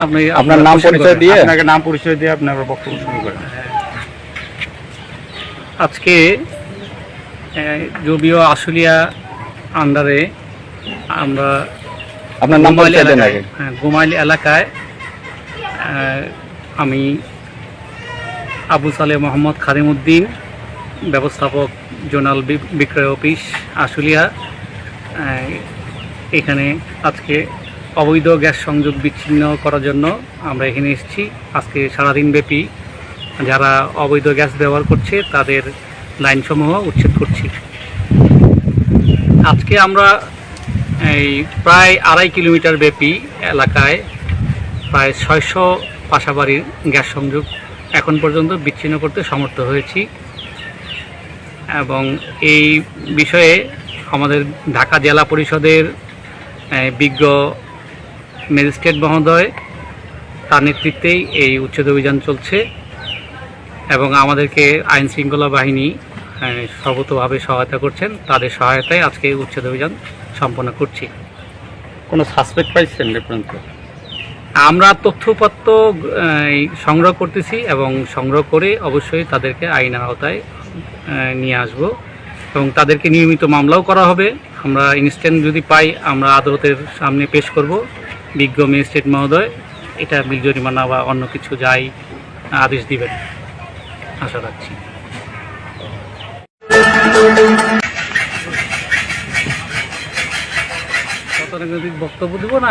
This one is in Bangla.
আপনি আপনার নাম পরিচয় দিয়ে? আপনাকে নাম পরিচয় দিয়ে আপনার বক্তব্য শুরু করেন। আজকে যদিও আশুলিয়া আন্ডারে আমরা আপনার নাম গোমাইল দেন এলাকায় আগে। হ্যাঁ, গোমাইল এলাকায় আহ, আমি আবু সালে মোহাম্মদ খারিমউদ্দিন ব্যবস্থাপক জোনাল বিক্রয় অফিস আশুলিয়া এখানে আজকে অবৈধ গ্যাস সংযোগ বিচ্ছিন্ন করার জন্য আমরা এখানে এসেছি। আজকে সারাদিন ব্যাপী যারা অবৈধ গ্যাস ব্যবহার করছে, তাদের লাইনসমূহ উচ্ছেদ করছি। আজকে আমরা এই প্রায় আড়াই কিলোমিটার ব্যাপী এলাকায় প্রায় ছয়শো পাশাবাড়ির গ্যাস সংযোগ এখন পর্যন্ত বিচ্ছিন্ন করতে সমর্থ হয়েছি। এবং এই বিষয়ে আমাদের ঢাকা জেলা পরিষদের বিজ্ঞ ম্যাজিস্ট্রেট মহোদয় তার নেতৃত্বেই এই উচ্ছেদ অভিযান চলছে এবং আমাদেরকে আইন শৃঙ্খলা বাহিনী সর্বতভাবে সহায়তা করছেন। তাদের সহায়তায় আজকে উচ্ছেদ অভিযান সম্পন্ন করছি। কোনো সাসপেক্ট পাইছেন পর্যন্ত? আমরা তথ্যপত্র সংগ্রহ করতেছি এবং সংগ্রহ করে অবশ্যই তাদেরকে আইনের আওতায় নিয়ে আসব এবং তাদেরকে নিয়মিত মামলাও করা হবে। আমরা ইনস্ট্যান্ট যদি পাই আমরা আদালতের সামনে পেশ করব। বিজ্ঞ ম্যাজিস্ট্রেট মহোদয়, এটা বিল জরিমানা বা অন্য কিছু যাই আদেশ দিবেন, আশা রাখছি। বক্তব্য দিব না।